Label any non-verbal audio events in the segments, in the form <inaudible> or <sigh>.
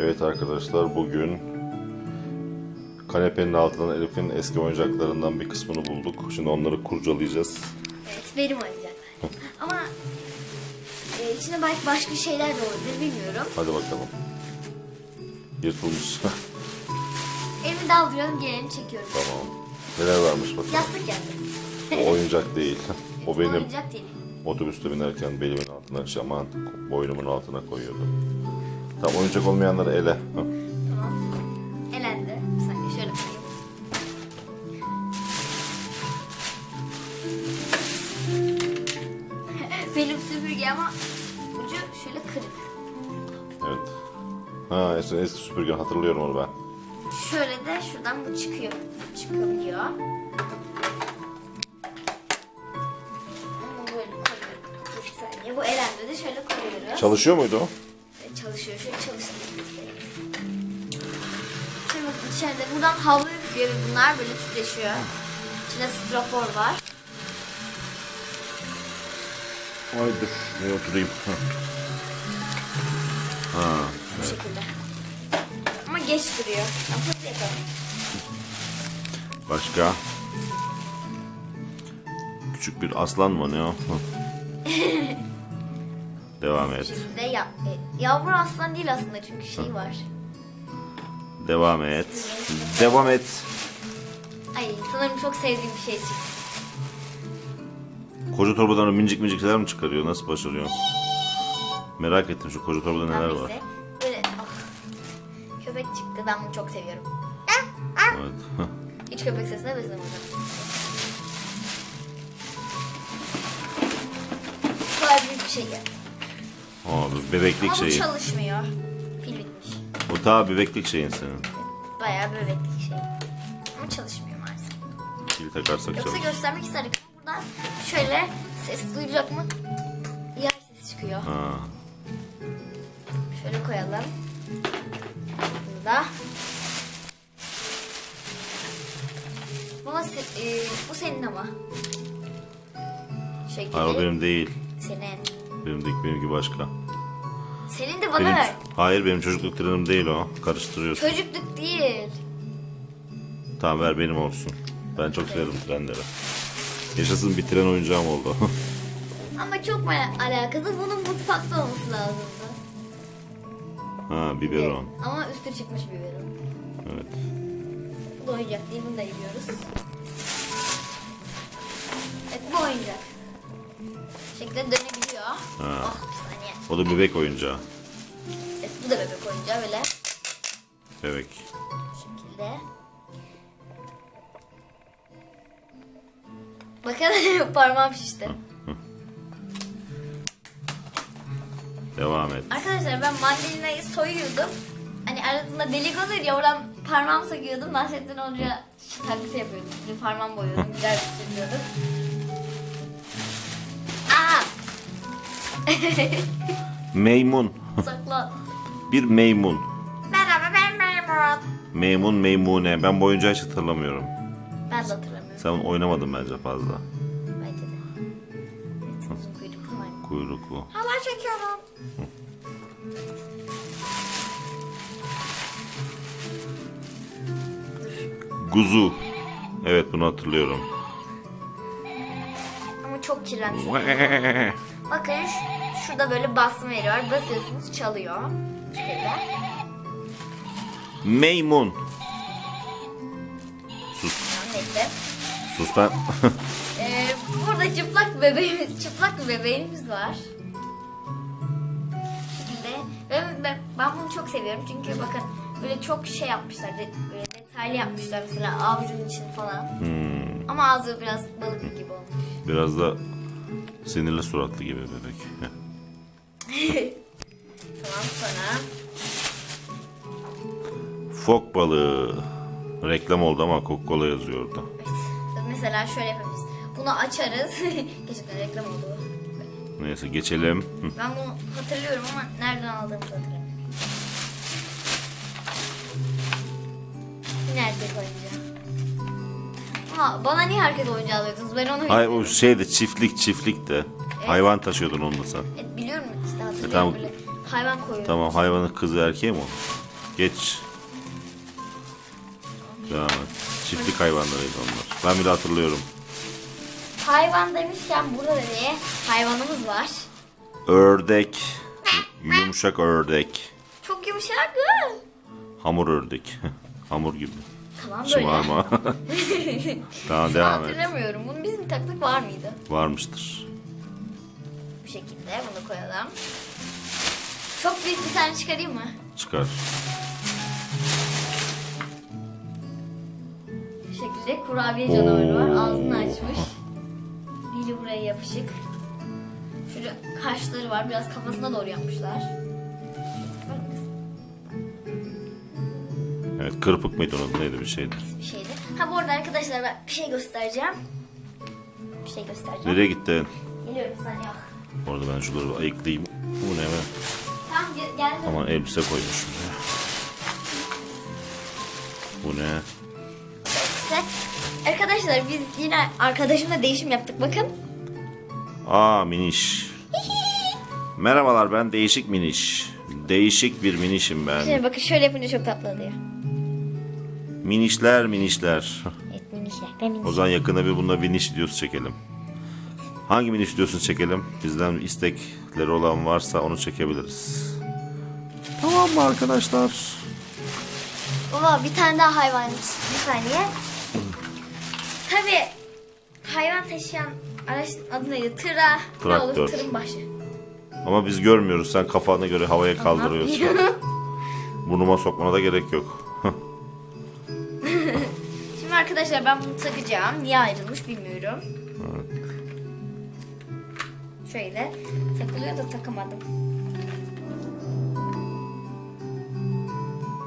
Evet arkadaşlar bugün kanepenin altından Elif'in eski oyuncaklarından bir kısmını bulduk. Şimdi onları kurcalayacağız. Evet benim oyuncaklar. <laughs> Ama e, içinde belki başka şeyler de olabilir bilmiyorum. Hadi bakalım. Yırtılmış. <laughs> Elimi daldırıyorum gelelim çekiyorum. tamam. Neler varmış bakalım. Yastık geldi. O oyuncak değil. <laughs> O benim Oyuncak değil. otobüste binerken belimin altına, şey, aman boynumun altına koyuyordum. Tamam oyuncak olmayanları ele. Tamam. Elendi. Bir saniye şöyle koyayım. <laughs> benim süpürge ama ucu şöyle kırık. Evet. Ha eski, eski süpürge hatırlıyorum onu ben. Şöyle de şuradan bu çıkıyor. Çıkabiliyor. Bunu böyle koyuyorum. Bir saniye. Bu elendi de şöyle koyuyoruz. Çalışıyor muydu o? Havlu üflüyor ve bunlar böyle titreşiyor. İçinde strafor var. Haydi. Ne oturayım. Ha. Bu şekilde. Ama geç duruyor. Kapatı yapalım. Başka? Küçük bir aslan mı ne o? <laughs> Devam et. Şimdi ya, e, yavru aslan değil aslında çünkü şey var. Devam et. Devam et. Ay sanırım çok sevdiğim bir şey çıktı. Koca torbadan minicik minicik şeyler mi çıkarıyor? Nasıl başarıyor? Merak ettim şu koca torbada neler Neyse, var. Böyle ah, köpek çıktı. Ben bunu çok seviyorum. Evet. <laughs> Hiç köpek sesine benzemem. Bu kadar büyük bir şey geldi. Aa, bu bebeklik Ama bu şeyi. çalışmıyor. Ta bebeklik şeyin senin. Bayağı bebeklik şey. Ama çalışmıyor maalesef. Pil takarsak Yoksa çalışır. göstermek isterdik buradan şöyle ses duyulacak mı? Yer sesi çıkıyor. Ha. Şöyle koyalım. Bunu da. Baba se- e, bu senin ama. Şekli. Hayır o benim değil. Senin. Benim değil, benimki başka. Senin de bana Benim, ver. Hayır benim çocukluk trenim değil o. Karıştırıyorsun. Çocukluk değil. Tamam ver benim olsun. Ben çok severim trenleri. Yaşasın bir tren oyuncağım oldu. <laughs> Ama çok alakası? Bunun mutfakta olması lazımdı. ha biberon. Ama üstü çıkmış biberon. Evet. Bu da oyuncak değil. Bunu da yiyoruz. Evet bu oyuncak. Şekilde dönebiliyor. Oh bir saniye. O da bebek oyuncağı. Bu da bebek oyuncağı böyle. Bebek. Bu şekilde. Bakın <laughs> parmağım şişti. Devam et. Arkadaşlar ben mandalinayı soyuyordum. Hani arasında delik olur ya oradan parmağımı sokuyordum. Nasrettin Hoca taklidi yapıyordum. Bir parmağımı boyuyordum. <laughs> Güzel bir şey yapıyordum. Aa! Meymun. Sakla. <laughs> bir meymun. Merhaba ben Memur. Meymun meymune. Ben bu oyuncağı hiç hatırlamıyorum. Ben de hatırlamıyorum. Sen onu oynamadın bence fazla. Bence de. Evet uzun kuyruklu. Kuyruklu. Hala çekiyorum. Guzu. Evet bunu hatırlıyorum. Ama çok kirlenmiş. <laughs> Bakın şurada böyle basma yeri var. Basıyorsunuz çalıyor. Şekilde. Meymun. Sus. Neyse. Sus lan. Ee, burada çıplak bebeğimiz, çıplak bir bebeğimiz var. Şekilde. Ve ben, ben bunu çok seviyorum çünkü bakın böyle çok şey yapmışlar, de- böyle detaylı yapmışlar mesela avucunun için falan. Hmm, Ama ağzı biraz balık gibi olmuş. biraz da sinirli suratlı gibi bebek. <laughs> Fok balığı. Reklam oldu ama Coca-Cola yazıyordu. evet, mesela şöyle yapabiliriz. Bunu açarız. <laughs> Gerçekten reklam oldu. Neyse geçelim. Ben bunu hatırlıyorum ama nereden aldığımı hatırlamıyorum. Nerede oyuncağı? Ama bana niye herkes oyuncağı alıyordunuz? Ben onu Hayır o bilmiyorum. şeydi çiftlik çiftlik de. Hayvan taşıyordun onunla sen. Evet, biliyorum işte hatırlıyorum E, tamam. böyle hayvan koyuyordum. Tamam hayvanın kızı erkeği mi o? Geç. Et. Çiftlik hayvanlarıydı onlar. Ben bile hatırlıyorum. Hayvan demişken burada da bir hayvanımız var. Ördek. Yumuşak ördek. Çok yumuşak. Hamur ördek. <laughs> Hamur gibi. Tamam böyle. Şımarma. <laughs> tamam devam et. Hatırlamıyorum. Bunun bizim taktık var mıydı? Varmıştır. Bu şekilde bunu koyalım. Çok büyük bir tane çıkarayım mı? Çıkar. Şekilde kurabiye canavarı var. Ağzını açmış. Dili buraya yapışık. Şöyle kaşları var. Biraz kafasına doğru yapmışlar. Evet kırpık mıydı onun neydi bir şeydi. Bir şeydi. Ha bu arada arkadaşlar ben bir şey göstereceğim. Bir şey göstereceğim. Nereye gitti? Geliyorum saniye. Orada ben şunları bir ayıklayayım. Bu ne be? Tamam ge- geldim. Aman elbise koymuşum. Bu ne? Arkadaşlar biz yine arkadaşımla değişim yaptık bakın. Aa miniş. Merhabalar ben değişik miniş. Değişik bir minişim ben. Şöyle bakın şöyle yapınca çok tatlı oluyor. Minişler minişler. Evet minişler. Ben miniş. O zaman yakında bir bunda miniş videosu çekelim. Hangi miniş videosunu çekelim? Bizden istekleri olan varsa onu çekebiliriz. Tamam mı arkadaşlar? Baba bir tane daha hayvan bir saniye. Tabi hayvan taşıyan araçın adı neydi? Tıra. Ne olur? Tırın başı. Ama biz görmüyoruz. Sen kafana göre havaya kaldırıyorsun. <laughs> Burnuma sokmana da gerek yok. Şimdi arkadaşlar ben bunu takacağım. Niye ayrılmış bilmiyorum. Şöyle takılıyor da takamadım.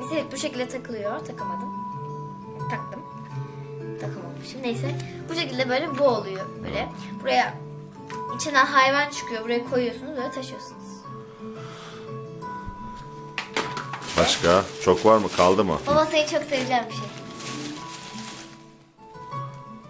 Mesela bu şekilde takılıyor. Takamadım. Taktım. Takamamışım. Neyse. Bu şekilde böyle bu oluyor. Böyle. Buraya içinden hayvan çıkıyor. Buraya koyuyorsunuz böyle taşıyorsunuz. Başka? Çok var mı? Kaldı mı? Baba seni çok seveceğim bir şey.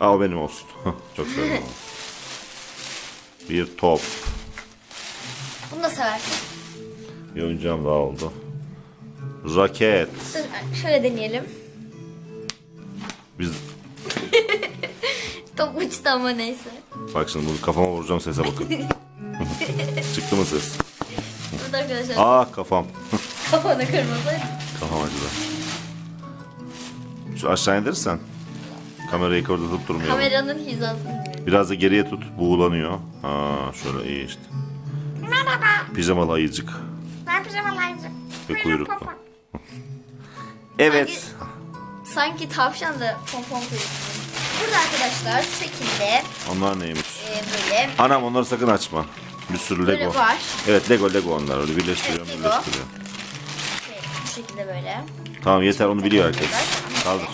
Aa o benim olsun. <laughs> Çok severim onu. Bir top. Bunu da seversin. Bir oyuncağım daha oldu. Raket. Dur şöyle deneyelim. Biz Top uçtu ama neyse. bak şimdi bunu kafama vuracağım sese bakın. <laughs> Çıktı mı ses? Burada arkadaşlar Aa kafam. <laughs> kafana kırmızı. Kafam acıdı. Şu aşağı indirirsen. Kamerayı orada tutturmayalım. Kameranın hizasını Biraz da geriye tut. Buğulanıyor. Ha şöyle iyi işte. Merhaba. Pijamalı ayıcık. Ben pijamalarcım. Ve kuyruklu. Evet. Sanki tavşan da pompon koyuyor. Burada arkadaşlar şu şekilde Onlar neymiş? e, böyle Anam onları sakın açma. Bir sürü Böyle Lego. var. Evet Lego Lego onlar. Öyle birleştiriyorum Evet, Lego. birleştiriyorum. şey, bu şekilde böyle. Tamam yeter onu biliyor herkes. Kaldır.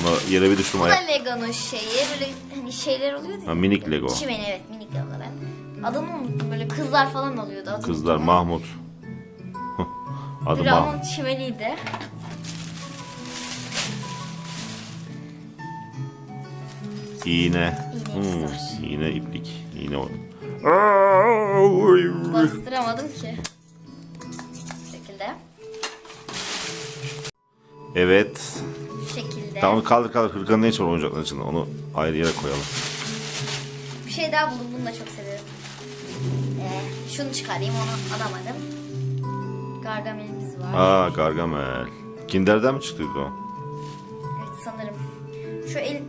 Ona yere bir düştüm Bu da ayak. Lego'nun şeyi. Böyle hani şeyler oluyordu. Ha, ya. minik Lego. Çimeni evet minik Lego'ların. Adını unuttum böyle kızlar falan oluyordu. Adını Kızlar unuttum. Mahmut. <laughs> Adı Mahmut. onun çimeniydi. İğne. Hmm, iğne iplik. İğne o. Bastıramadım ki. Bu şekilde. Evet. Bu şekilde. Tamam kaldır kaldır. Hırkanın ne için oyuncakların içinde? Onu ayrı yere koyalım. Bir şey daha buldum. Bunu da çok seviyorum. Ee, şunu çıkarayım. Onu alamadım. Gargamel'imiz var. Aa Gargamel. Kinder'den mi çıktıydı o? Evet sanırım. Şu el...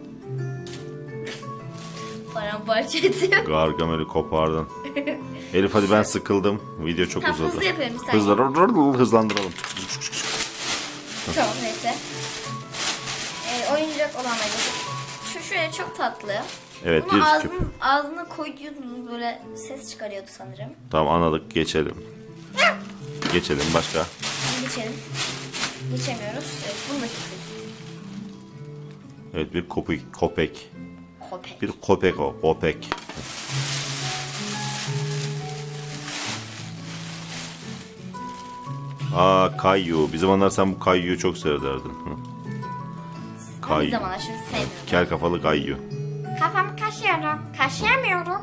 Paramparça ediyor. Gargamel'i kopardın. Elif hadi ben sıkıldım. Video çok Tamam, uzadı. hızlı yapıyorum bir saniye. Hızlı, hızlandıralım. tamam neyse. Ee, oyuncak olanları. Şu şöyle çok tatlı. Evet, Bunu bir küp. ağzını koyuyordunuz böyle ses çıkarıyordu sanırım. Tamam anladık geçelim. Geçelim başka. Geçelim. Geçemiyoruz. Evet bunu da seviyorum. Evet bir kopik, kopek. Köpek. Bir kopek o, kopek. Aa Kayyu. Bir zamanlar sen bu Kayyu'yu çok severdin. Hı. Bir Kayyu. zamanlar şimdi sevmiyorum. Kel kafalı Kayyu. Kafamı kaşıyorum. Kaşıyamıyorum.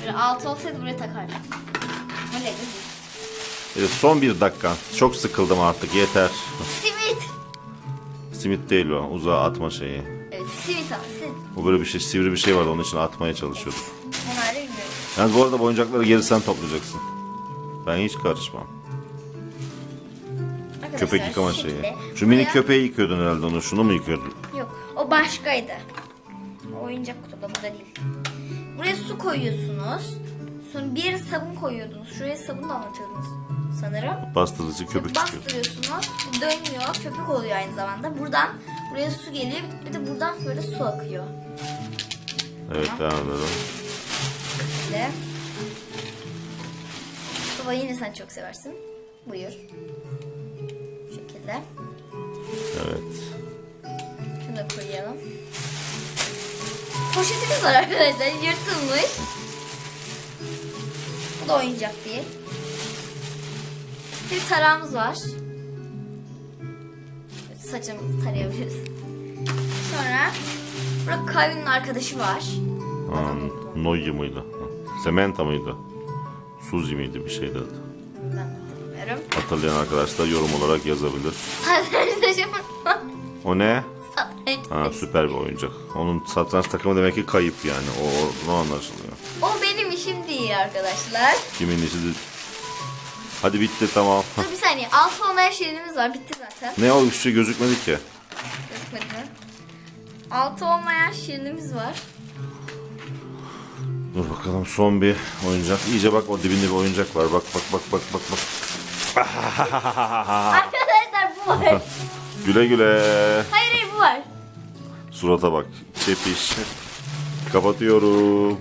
Böyle altı olsaydı buraya takardım. Öyle değil. Evet, son bir dakika. Çok sıkıldım artık yeter. Simit. Simit değil o. Uzağa atma şeyi. Simit. O böyle bir şey sivri bir şey vardı onun için atmaya çalışıyorduk. Onlar da bilmiyorum. Yalnız bu arada bu oyuncakları geri sen toplayacaksın. Ben hiç karışmam. Arkadaşlar, Köpek yıkama şu şeyi. şekilde Şu mini buraya- köpeği yıkıyordun herhalde onu. Şunu mu yıkıyordun? Yok o başkaydı. O oyuncak kutuda burada değil. Buraya su koyuyorsunuz. Sonra bir yere sabun koyuyordunuz. Şuraya sabun da anlatıyordunuz sanırım. Bastırıcı köpük çıkıyor. Bastırıyorsunuz. bu Dönüyor. Köpük oluyor aynı zamanda. Buradan buraya su geliyor. Bir de buradan böyle su akıyor. Evet devam edelim. Şöyle. Baba yine sen çok seversin. Buyur. Bu şekilde. Evet. Şunu da koyalım. Poşetimiz var arkadaşlar. Yırtılmış. Bu da oyuncak değil. Bir tarağımız var. Saçımızı tarayabiliriz. Sonra burada Kayun'un arkadaşı var. Ha, Noyi? Ha, Sementa mıydı? Suzi miydi bir şeydi adı. Ben bilmiyorum. Hatırlayan arkadaşlar yorum olarak yazabilir. Satranç taşımı. O ne? Satranç Ha, taşı. süper bir oyuncak. Onun satranç takımı demek ki kayıp yani. O, o anlaşılıyor. O benim işim değil arkadaşlar. Kimin işi de- Hadi bitti tamam. <laughs> Saniye. Altı olmayan şirinimiz var. Bitti zaten. ne o üstü gözükmedi ki? Gözükmedi mi? Altı olmayan şirinimiz var. Dur bakalım son bir oyuncak. İyice bak o dibinde bir oyuncak var. Bak bak bak bak bak bak. <laughs> Arkadaşlar bu var. <laughs> Güle güle. hayır hayır bu var. Surata bak. Çepiş. Kapatıyorum.